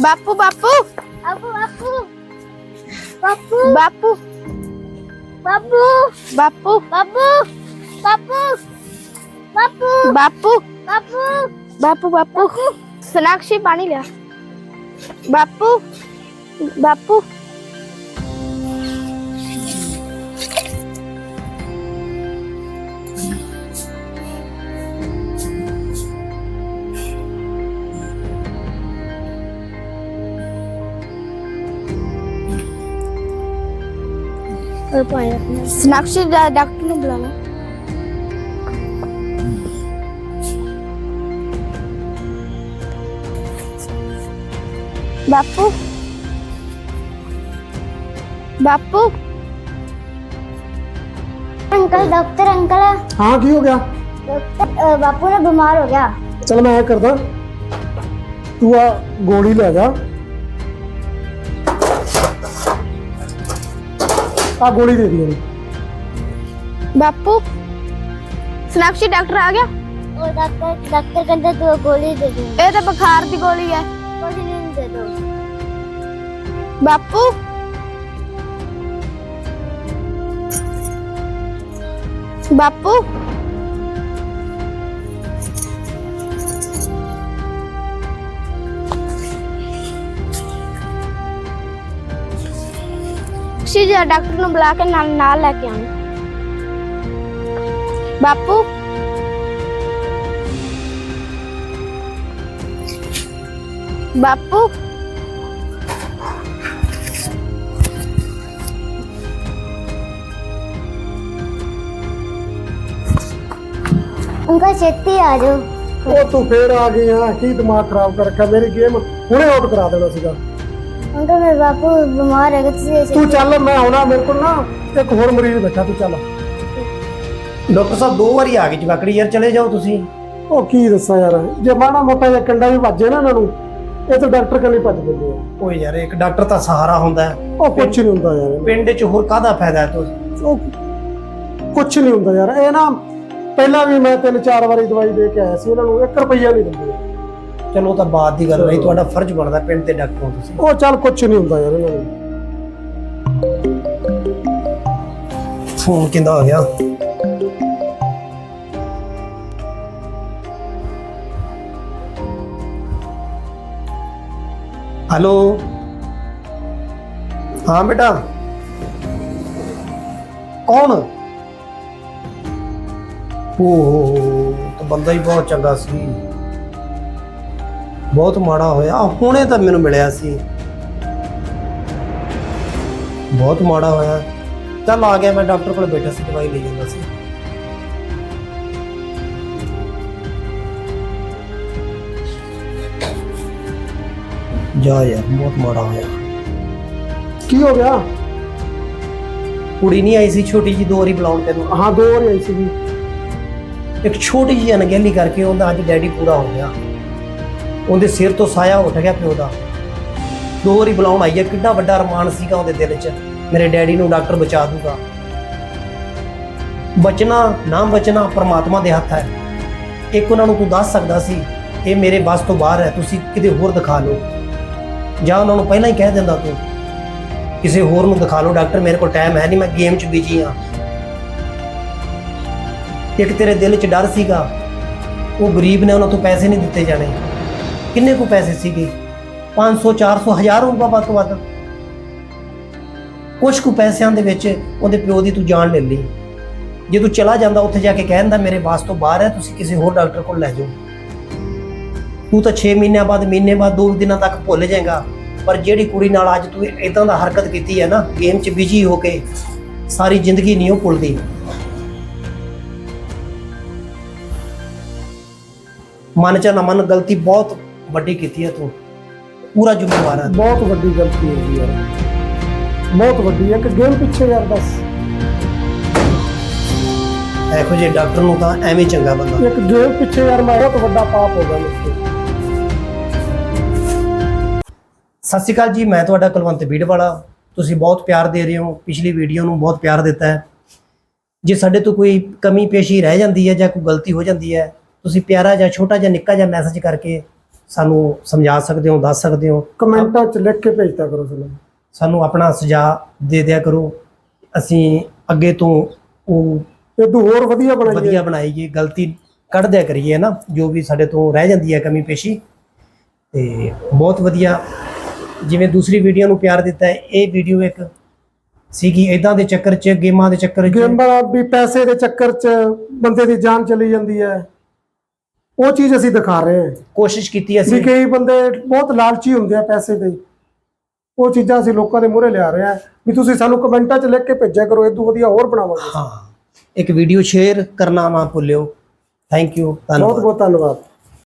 ਬਾਪੂ ਬਾਪੂ ਅਬੂ ਅਬੂ ਬਾਪੂ ਬਾਪੂ ਬਾਬੂ ਬਾਪੂ ਬਾਬੂ ਬਾਬੂ ਬਾਬੂ ਬਾਪੂ ਬਾਬੂ ਬਾਪੂ ਬਾਪੂ ਸਨਾਕਸ਼ੀ ਪਾਣੀ ਲਿਆ और डॉक्टर ने बापू। बापू। Uncle doctor uncle. हाँ हो गया? डॉक्टर बापू ने बीमार हो गया। चल मैं करता। तू आ गोली ले जा। ਆ ਗੋਲੀ ਦੇ ਦੀ ਬਾਪੂ ਸਨੈਪਸ਼ੀ ਡਾਕਟਰ ਆ ਗਿਆ? ਉਹ ਡਾਕਟਰ ਡਾਕਟਰ ਕਹਿੰਦਾ ਦੋ ਗੋਲੀ ਦੇ ਦੇ। ਇਹ ਤਾਂ ਬੁਖਾਰ ਦੀ ਗੋਲੀ ਹੈ ਗੋਲੀ ਨਹੀਂ ਦੇ ਦੋ। ਬਾਪੂ। ਬਾਪੂ। ਬਖਸ਼ੀ ਜੀ ਡਾਕਟਰ ਨੂੰ ਬੁਲਾ ਕੇ ਨਾਲ ਨਾਲ ਲੈ ਕੇ ਆਉਂ ਬਾਪੂ। ਬਾਪੂ। ਅੰਕਲ ਛੇਤੀ ਆ ਜਾਓ। ਉਹ ਤੂੰ ਫੇਰ ਆ ਗਈ ਆ ਕੀ ਦਿਮਾਗ ਖਰਾਬ ਕਰ ਰੱਖਿਆ ਮੇਰੀ ਗੇਮ ਹੁਣੇ ਆਊਟ ਕਰਾ ਦੇਣਾ ਸੀਗਾ। ਤੂੰ ਚੱਲ ਮੈਂ ਆਉਣਾ ਮੇਰੇ ਕੋਲ ਨਾ ਇੱਕ ਹੋਰ ਮਰੀਜ਼ ਬੈਠਾ ਤੂੰ ਚੱਲ। ਡਾਕਟਰ ਸਾਹਿਬ ਦੋ ਵਾਰੀ ਆ ਗਏ ਜਵਾਕੜੀ ਯਾਰ ਚਲੇ ਜਾਓ ਤੁਸੀਂ। ਉਹ ਕੀ ਦੱਸਾਂ ਯਾਰ ਜੇ ਮਾੜਾ ਮੋਟਾ ਜਿਹਾ ਕੰਡਾ ਵੀ ਵੱਜੇ ਨਾ ਇਹਨਾਂ ਨੂੰ ਇਹ ਤਾਂ ਡਾਕਟਰ ਕੋਲ ਹੀ ਭੱਜ ਦਿੰਦੇ ਆ। ਯਾਰ ਇੱਕ ਡਾਕਟਰ ਤਾਂ ਸਹਾਰਾ ਹੁੰਦਾ ਹੈ। ਉਹ ਕੁਝ ਨਹੀਂ ਹੁੰਦਾ ਯਾਰ। ਪਿੰਡ 'ਚ ਹੋਰ ਕਾਹਦਾ ਫਾਇਦਾ ਹੈ ਤੁਸੀਂ ਉਹ ਕੁਝ ਨਹੀਂ ਹੁੰਦਾ ਯਾਰ ਇਹ ਨਾ ਪਹਿਲਾਂ ਵੀ ਮੈਂ ਤਿੰਨ ਚਾਰ ਵਾਰੀ ਦਵਾਈ ਦੇ ਕੇ ਆਇਆ ਸੀ ਇਹਨਾਂ ਨੂੰ 1 ਰੁਪਈਆ ਨਹੀਂ ਦਿੰਦੇ। ਚਲੋ ਉਹ ਤਾਂ ਬਾਤ ਦੀ ਗੱਲ ਰਹੀ ਤੁਹਾਡਾ ਫਰਜ਼ ਬਣਦਾ ਪਿੰਡ ਦੇ ਡਾਕਟਰ ਹੋ ਤੁਸੀਂ ਉਹ ਚੱਲ ਕੁਛ ਨਹੀਂ ਹੁੰਦਾ ਯਾਰ ਇਹਨਾਂ ਨੂੰ। ਫੋਨ ਕਿੰਦਾ ਹੋ ਗਿਆ? ਹੈਲੋ? ਹਾਂ ਬੇਟਾ। ਕੌਣ? ਓਹ ਤਾਂ ਬੰਦਾ ਹੀ ਬਹੁਤ ਚੰਗਾ ਸੀ। ਬਹੁਤ ਮਾੜਾ ਹੋਇਆ ਆਹ ਹੁਣੇ ਤਾਂ ਮੈਨੂੰ ਮਿਲਿਆ ਸੀ ਬਹੁਤ ਮਾੜਾ ਹੋਇਆ ਚੱਲ ਆ ਗਿਆ ਮੈਂ ਡਾਕਟਰ ਕੋਲ ਬੈਠਾ ਸੀ ਦਵਾਈ ਲਈ ਜਾਂਦਾ ਸੀ ਜਾ ਯਾਰ ਬਹੁਤ ਮਾੜਾ ਹੋਇਆ ਕੀ ਹੋ ਗਿਆ ਕੁੜੀ ਨਹੀਂ ਆਈ ਸੀ ਛੋਟੀ ਜੀ ਦੋ ਵਾਰੀ ਬੁਲਾਉਣ ਤੈਨੂੰ ਹਾਂ ਦੋ ਵਾਰੀ ਆਈ ਸੀਗੀ ਇੱਕ ਛੋਟੀ ਜੀ ਅਣਗਹਿਲੀ ਕਰਕੇ ਉਹਦਾ ਅੱਜ ਡੈਡੀ ਪੂਰਾ ਹੋ ਗਿਆ ਉਹਦੇ ਸਿਰ ਤੋਂ ਸਾਇਆ ਉੱਠ ਗਿਆ ਪਿਓ ਦਾ। ਦੋ ਵਾਰੀ ਬੁਲਾਉਣ ਆਈ ਹੈ, ਕਿੱਡਾ ਵੱਡਾ ਅਰਮਾਨ ਸੀਗਾ ਉਹਦੇ ਦਿਲ 'ਚ। ਮੇਰੇ ਡੈਡੀ ਨੂੰ ਡਾਕਟਰ ਬਚਾ ਦੂਗਾ। ਬਚਣਾ ਨਾ ਬਚਣਾ ਪਰਮਾਤਮਾ ਦੇ ਹੱਥ ਹੈ। ਇੱਕ ਉਹਨਾਂ ਨੂੰ ਤੂੰ ਦੱਸ ਸਕਦਾ ਸੀ, ਇਹ ਮੇਰੇ ਬਸ ਤੋਂ ਬਾਹਰ ਹੈ, ਤੁਸੀਂ ਕਿਤੇ ਹੋਰ ਦਿਖਾ ਲਓ। ਜਾਂ ਉਹਨਾਂ ਨੂੰ ਪਹਿਲਾਂ ਹੀ ਕਹਿ ਦਿੰਦਾ ਤੂੰ, ਕਿਸੇ ਹੋਰ ਨੂੰ ਦਿਖਾ ਲਓ। ਡਾਕਟਰ, ਮੇਰੇ ਕੋਲ ਟਾਈਮ ਹੈ ਨਹੀਂ, ਮੈਂ ਗੇਮ 'ਚ ਬਿਜ਼ੀ ਹਾਂ। ਇੱਕ ਤੇਰੇ ਦਿਲ 'ਚ ਡਰ ਸੀਗਾ, ਉਹ ਗਰੀਬ ਨੇ ਉਹਨਾਂ ਤੋਂ ਪੈਸੇ ਨਹੀਂ ਦਿੱਤੇ ਜਾਣੇ। ਕਿੰਨੇ ਕੁ ਪੈਸੇ ਸੀਗੇ? 500 400 ਹਜ਼ਾਰ ਹੋਊਗਾ ਵੱਧ ਤੋਂ ਵੱਧ। ਕੁਝ ਕੁ ਪੈਸਿਆਂ ਦੇ ਵਿੱਚ ਉਹਦੇ ਪਿਓ ਦੀ ਤੂੰ ਜਾਨ ਲੈ ਲਈ। ਜੇ ਤੂੰ ਚਲਾ ਜਾਂਦਾ ਉੱਥੇ ਜਾ ਕੇ ਕਹਿੰਦਾ ਮੇਰੇ ਵਾਸ ਤੋਂ ਬਾਹਰ ਹੈ, ਤੁਸੀਂ ਕਿਸੇ ਹੋਰ ਡਾਕਟਰ ਕੋਲ ਲੈ ਜਾਓ। ਤੂੰ ਤਾਂ 6 ਮਹੀਨਿਆਂ ਬਾਅਦ, ਮਹੀਨੇ ਬਾਅਦ, ਦੋ ਦਿਨਾਂ ਤੱਕ ਭੁੱਲ ਜਾਏਗਾ। ਪਰ ਜਿਹੜੀ ਕੁੜੀ ਨਾਲ ਅੱਜ ਤੂੰ ਇਦਾਂ ਦਾ ਹਰਕਤ ਕੀਤੀ ਹੈ ਨਾ, ਗੇਮ 'ਚ ਬਿਜ਼ੀ ਹੋ ਕੇ ਸਾਰੀ ਜ਼ਿੰਦਗੀ ਨਹੀਂ ਉਹ ਭੁੱਲਦੀ। ਮਨ ਚ ਨਾ ਮਨ, ਗਲਤੀ ਬਹੁਤ ਵੱਡੀ ਕੀਤੀ ਹੈ ਤੂੰ। ਪੂਰਾ ਜ਼ਿੰਮੇਵਾਰ ਹੈ। ਬਹੁਤ ਵੱਡੀ ਗਲਤੀ ਹੋ ਗਈ ਯਾਰ। ਬਹੁਤ ਵੱਡੀ ਇੱਕ ਗੇਮ ਪਿੱਛੇ ਯਾਰ ਬਸ। ਇਹੋ ਜਿਹੇ ਡਾਕਟਰ ਨੂੰ ਤਾਂ ਐਵੇਂ ਚੰਗਾ ਬੰਦਾ। ਇੱਕ ਗੇਮ ਪਿੱਛੇ ਯਾਰ ਮੈਂ ਬਹੁਤ ਵੱਡਾ ਪਾਪ ਹੋ ਗਿਆ ਮੇਰੇ ਤੋਂ। ਸਤਿ ਸ਼੍ਰੀ ਅਕਾਲ ਜੀ ਮੈਂ ਤੁਹਾਡਾ ਕੁਲਵੰਤ ਬੀੜਵਾਲਾ। ਤੁਸੀਂ ਬਹੁਤ ਪਿਆਰ ਦੇ ਰਹੇ ਹੋ। ਪਿਛਲੀ ਵੀਡੀਓ ਨੂੰ ਬਹੁਤ ਪਿਆਰ ਦਿੱਤਾ ਹੈ। ਜੇ ਸਾਡੇ ਤੋਂ ਕੋਈ ਕਮੀ ਪੇਸ਼ੀ ਰਹਿ ਜਾਂਦੀ ਹੈ ਜਾਂ ਕੋਈ ਗਲਤੀ ਹੋ ਜਾਂਦੀ ਹੈ ਤੁਸੀਂ ਪਿਆਰਾ ਜਾਂ ਛੋਟਾ ਜਾਂ ਨਿੱਕਾ ਜਿਹਾ ਮੈਸੇਜ ਕਰਕੇ ਸਾਨੂੰ ਸਮਝਾ ਸਕਦੇ ਹੋ ਦੱਸ ਸਕਦੇ ਹੋ। ਕਮੈਂਟਾਂ 'ਚ ਲਿਖ ਕੇ ਭੇਜਤਾ ਕਰੋ ਸਾਨੂੰ। ਸਾਨੂੰ ਆਪਣਾ ਸੁਝਾਅ ਦੇ ਦਿਆ ਕਰੋ। ਅਸੀਂ ਅੱਗੇ ਤੋਂ ਉਹ ਇਹ ਤੋਂ ਹੋਰ ਵਧੀਆ ਬਣਾਈਏ। ਵਧੀਆ ਬਣਾਈਏ ਗਲਤੀ ਕੱਢ ਦਿਆ ਕਰੀਏ ਨਾ ਜੋ ਵੀ ਸਾਡੇ ਤੋਂ ਰਹਿ ਜਾਂਦੀ ਹੈ ਕਮੀ ਪੇਸ਼ੀ। ਤੇ ਬਹੁਤ ਵਧੀਆ ਜਿਵੇਂ ਦੂਸਰੀ ਵੀਡੀਓ ਨੂੰ ਪਿਆਰ ਦਿੱਤਾ ਹੈ ਇਹ ਵੀਡੀਓ ਇੱਕ ਸੀਗੀ ਇਦਾਂ ਦੇ ਚੱਕਰ 'ਚ ਗੇਮਾਂ ਦੇ ਚੱਕਰ 'ਚ। ਗੇਮਾਂ ਵੀ ਪੈਸੇ ਦੇ ਚੱਕਰ 'ਚ ਬੰਦੇ ਦੀ ਜਾਨ ਚਲੀ ਜਾਂਦੀ ਹੈ। ਉਹ ਚੀਜ਼ ਅਸੀਂ ਦਿਖਾ ਰਹੇ ਹਾਂ। ਕੋਸ਼ਿਸ਼ ਕੀਤੀ ਵੀ ਅਸੀਂ ਕਈ ਬੰਦੇ ਬਹੁਤ ਲਾਲਚੀ ਹੁੰਦੇ ਆ ਪੈਸੇ ਦੇ। ਉਹ ਚੀਜ਼ਾਂ ਅਸੀਂ ਲੋਕਾਂ ਦੇ ਮੂਹਰੇ ਲਿਆ ਰਹੇ ਹਾਂ। ਵੀ ਤੁਸੀਂ ਸਾਨੂੰ ਕਮੈਂਟਾਂ 'ਚ ਲਿਖ ਕੇ ਭੇਜਿਆ ਕਰੋ ਇਹ ਤੋਂ ਵਧੀਆ ਹੋਰ ਬਣਾਵਾਂਗੇ। ਹਾਂ। ਇੱਕ ਵੀਡੀਓ ਸ਼ੇਅਰ ਕਰਨਾ ਨਾ ਭੁੱਲਿਓ। ਥੈਂਕ ਯੂ ਬਹੁਤ ਧੰਨਵਾਦ। ਬਹੁਤ ਧੰਨਵਾਦ।